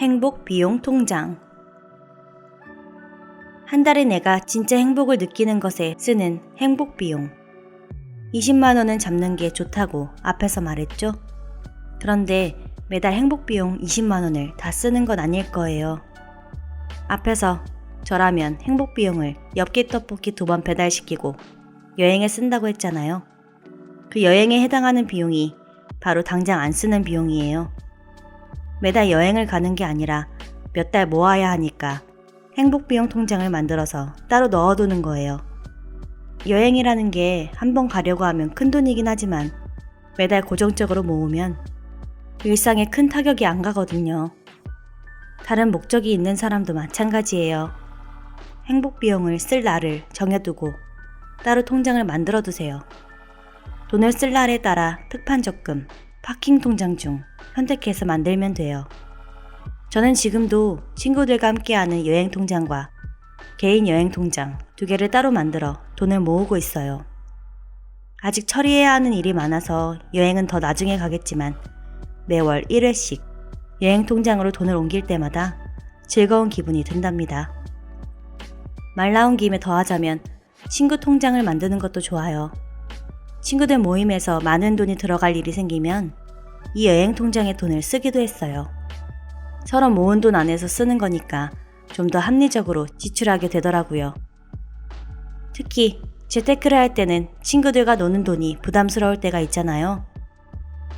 행복 비용 통장. 한 달에 내가 진짜 행복을 느끼는 것에 쓰는 행복 비용. 20만원은 잡는 게 좋다고 앞에서 말했죠? 그런데 매달 행복 비용 20만원을 다 쓰는 건 아닐 거예요. 앞에서 저라면 행복 비용을 엽기 떡볶이 두 번 배달시키고 여행에 쓴다고 했잖아요. 그 여행에 해당하는 비용이 바로 당장 안 쓰는 비용이에요. 매달 여행을 가는 게 아니라 몇 달 모아야 하니까 행복 비용 통장을 만들어서 따로 넣어두는 거예요. 여행이라는 게 한 번 가려고 하면 큰 돈이긴 하지만 매달 고정적으로 모으면 일상에 큰 타격이 안 가거든요. 다른 목적이 있는 사람도 마찬가지예요. 행복 비용을 쓸 날을 정해두고 따로 통장을 만들어 두세요. 돈을 쓸 날에 따라 특판 적금, 파킹 통장 중 선택해서 만들면 돼요. 저는 지금도 친구들과 함께하는 여행 통장과 개인 여행 통장 두 개를 따로 만들어 돈을 모으고 있어요. 아직 처리해야 하는 일이 많아서 여행은 더 나중에 가겠지만 매월 1회씩 여행 통장으로 돈을 옮길 때마다 즐거운 기분이 든답니다. 말 나온 김에 더하자면 친구 통장을 만드는 것도 좋아요. 친구들 모임에서 많은 돈이 들어갈 일이 생기면 이 여행 통장에 돈을 쓰기도 했어요. 서로 모은 돈 안에서 쓰는 거니까 좀 더 합리적으로 지출하게 되더라고요. 특히 재테크를 할 때는 친구들과 노는 돈이 부담스러울 때가 있잖아요.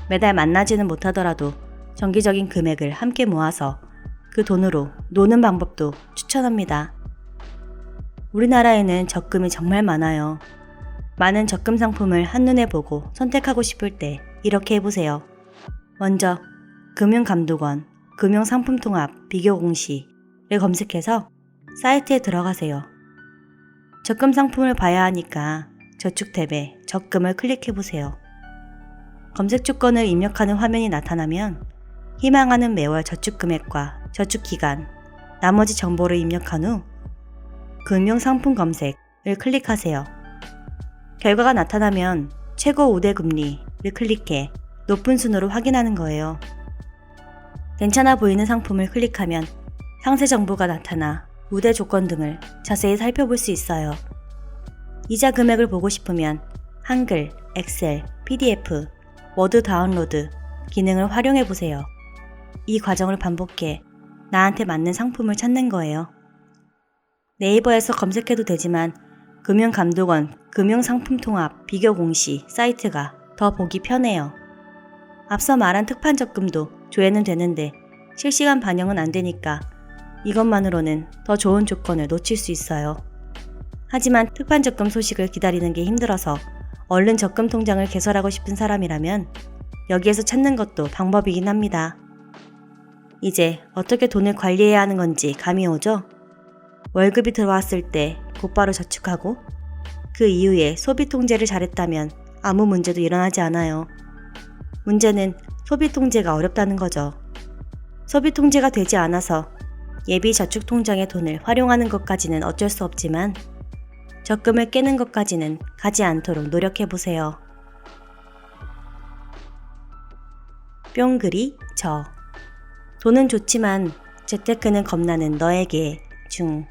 매달 만나지는 못하더라도 정기적인 금액을 함께 모아서 그 돈으로 노는 방법도 추천합니다. 우리나라에는 적금이 정말 많아요. 많은 적금 상품을 한눈에 보고 선택하고 싶을 때 이렇게 해보세요. 먼저 금융감독원, 금융상품통합 비교공시를 검색해서 사이트에 들어가세요. 적금 상품을 봐야 하니까 저축 탭에 적금을 클릭해보세요. 검색 조건을 입력하는 화면이 나타나면 희망하는 매월 저축 금액과 저축 기간, 나머지 정보를 입력한 후 금융 상품 검색을 클릭하세요. 결과가 나타나면 최고 우대 금리를 클릭해 높은 순으로 확인하는 거예요. 괜찮아 보이는 상품을 클릭하면 상세 정보가 나타나 우대 조건 등을 자세히 살펴볼 수 있어요. 이자 금액을 보고 싶으면 한글, 엑셀, PDF, 워드 다운로드 기능을 활용해 보세요. 이 과정을 반복해 나한테 맞는 상품을 찾는 거예요. 네이버에서 검색해도 되지만 금융감독원 금융상품통합 비교 공시 사이트가 더 보기 편해요. 앞서 말한 특판 적금도 조회는 되는데 실시간 반영은 안 되니까 이것만으로는 더 좋은 조건을 놓칠 수 있어요. 하지만 특판 적금 소식을 기다리는 게 힘들어서 얼른 적금 통장을 개설하고 싶은 사람이라면 여기에서 찾는 것도 방법이긴 합니다. 이제 어떻게 돈을 관리해야 하는 건지 감이 오죠? 월급이 들어왔을 때 곧바로 저축하고 그 이후에 소비 통제를 잘했다면 아무 문제도 일어나지 않아요. 문제는 소비 통제가 어렵다는 거죠. 소비 통제가 되지 않아서 예비 저축 통장의 돈을 활용하는 것까지는 어쩔 수 없지만 적금을 깨는 것까지는 가지 않도록 노력해 보세요. 뿅그리 저 돈은 좋지만 재테크는 겁나는 너에게 중